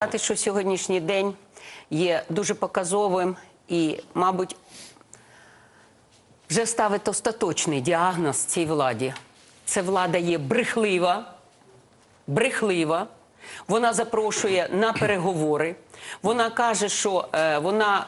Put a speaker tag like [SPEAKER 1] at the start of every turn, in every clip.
[SPEAKER 1] Сказати, що сьогоднішній день є дуже показовим і, мабуть, вже ставить остаточний діагноз цій владі. Це влада є брехлива, брехлива. Вона запрошує на переговори. Вона каже, що е, вона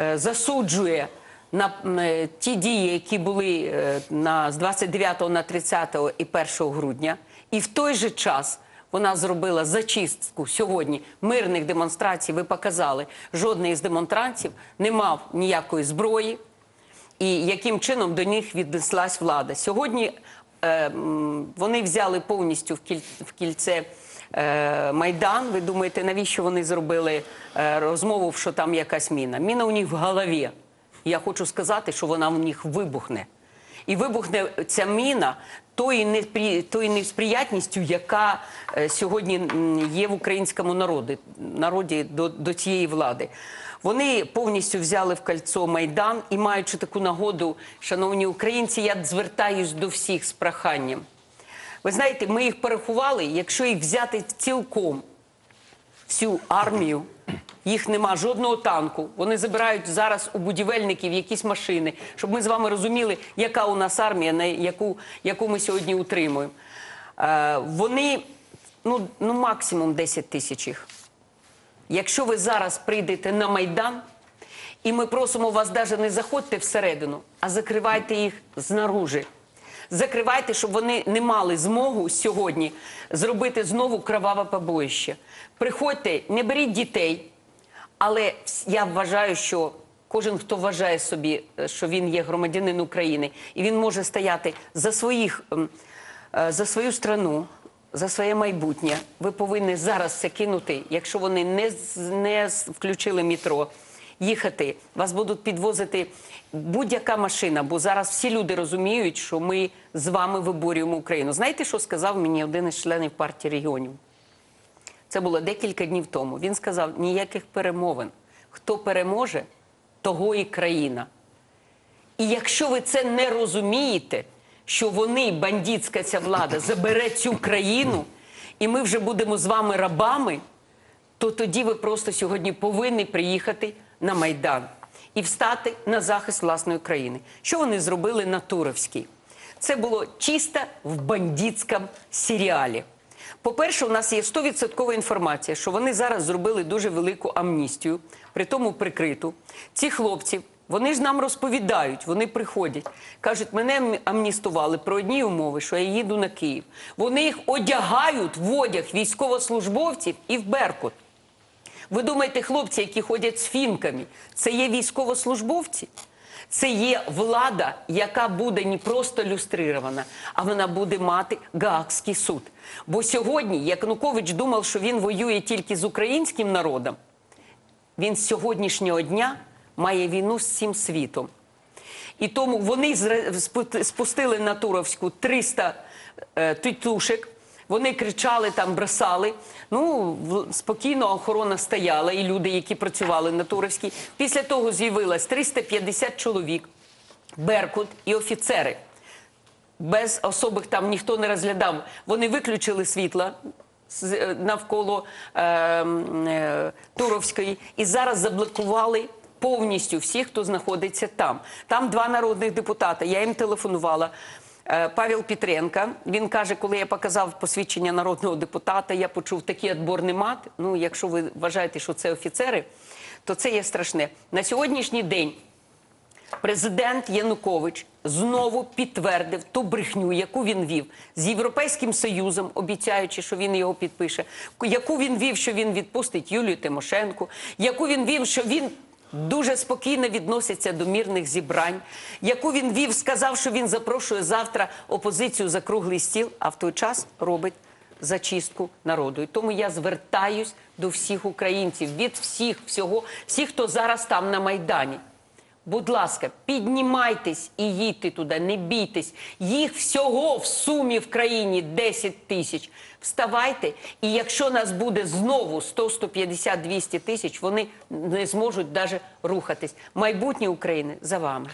[SPEAKER 1] е, засуджує на е, ті дії, які були е, на, з 29 на 30 і 1 грудня. І в той же час вона зробила зачистку сьогодні мирних демонстрацій. Ви показали, жодний із демонстрантів не мав ніякої зброї і яким чином до них віднеслась влада. Сьогодні е, вони взяли повністю в, кіль, в кільце е, Майдан. Ви думаєте, навіщо вони зробили е, розмову, що там якась міна? Міна у них в голові. Я хочу сказати, що вона в них вибухне. І вибухне ця міна тої непрі... тої несприятністю, яка е, сьогодні є в українському народі, народі до, до цієї влади. Вони повністю взяли в кольцо Майдан і, маючи таку нагоду, шановні українці, я звертаюсь до всіх з проханням. Ви знаєте, ми їх порахували, якщо їх взяти цілком, всю армію. Їх нема жодного танку. Вони забирають зараз у будівельників якісь машини, щоб ми з вами розуміли, яка у нас армія, на яку, яку ми сьогодні утримуємо. Е, вони ну, ну максимум 10 тисяч їх. Якщо ви зараз прийдете на Майдан, і ми просимо вас навіть не заходьте всередину, а закривайте їх знаружи. Закривайте, щоб вони не мали змогу сьогодні зробити знову кроваве побоїще. Приходьте, не беріть дітей, але я вважаю, що кожен, хто вважає собі, е, що він є громадянин України, і він може стояти за своїх ем, е, за свою страну, за своє майбутнє. Ви повинні зараз це кинути, якщо вони не, не включили метро. Їхати, вас будуть підвозити будь-яка машина, бо зараз всі люди розуміють, що ми з вами виборюємо Україну. Знаєте, що сказав мені один із членів партії регіонів? Це було декілька днів тому. Він сказав: ніяких перемовин. Хто переможе, того і країна. І якщо ви це не розумієте, що вони, бандитська ця влада, забере цю країну, і ми вже будемо з вами рабами, то тоді ви просто сьогодні повинні приїхати на Майдан і встати на захист власної країни. Що вони зробили на Туровській? Це було чисто в бандитському серіалі. По-перше, у нас є 100% інформація, що вони зараз зробили дуже велику амністію, при тому прикриту. Ці хлопці, вони ж нам розповідають, вони приходять, кажуть, мене амністували про одні умови, що я їду на Київ. Вони їх одягають в одяг військовослужбовців і в Беркут. Ви думаєте, хлопці, які ходять з фінками, це є військовослужбовці? Це є влада, яка буде не просто люстрирована, а вона буде мати Гаагський суд. Бо сьогодні Янукович думав, що він воює тільки з українським народом. Він з сьогоднішнього дня має війну з всім світом. І тому вони спустили на Туровську 300 е, тітушек. Вони кричали там, бросали. Ну спокійно охорона стояла, і люди, які працювали на Туровській. Після того з'явилось 350 чоловік, Беркут і офіцери. Без особих там ніхто не розглядав. Вони виключили світла е, навколо е, е, Туровської і зараз заблокували повністю всіх, хто знаходиться там. Там два народних депутати. Я їм телефонувала. Е, Павел Петренко, він каже, коли я показав посвідчення народного депутата, я почув такий отборний мат. Ну, якщо ви вважаєте, що це офіцери, то це є страшне. На сьогоднішній день Президент Янукович знову підтвердив ту брехню, яку він вів з Європейським Союзом, обіцяючи, що він його підпише, яку він вів, що він відпустить Юлію Тимошенко, яку він вів, що він дуже спокійно відноситься до мірних зібрань, яку він вів, сказав, що він запрошує завтра опозицію за круглий стіл, а в той час робить зачистку народу. І тому я звертаюсь до всіх українців, від всіх, всього, всіх, хто зараз там на Майдані. Будь ласка, піднімайтесь і їдьте туди, не бійтесь. Їх всього в сумі в країні 10 тисяч. Вставайте, і якщо нас буде знову 100, 150, 200 тисяч, вони не зможуть навіть рухатись. Майбутнє України за вами.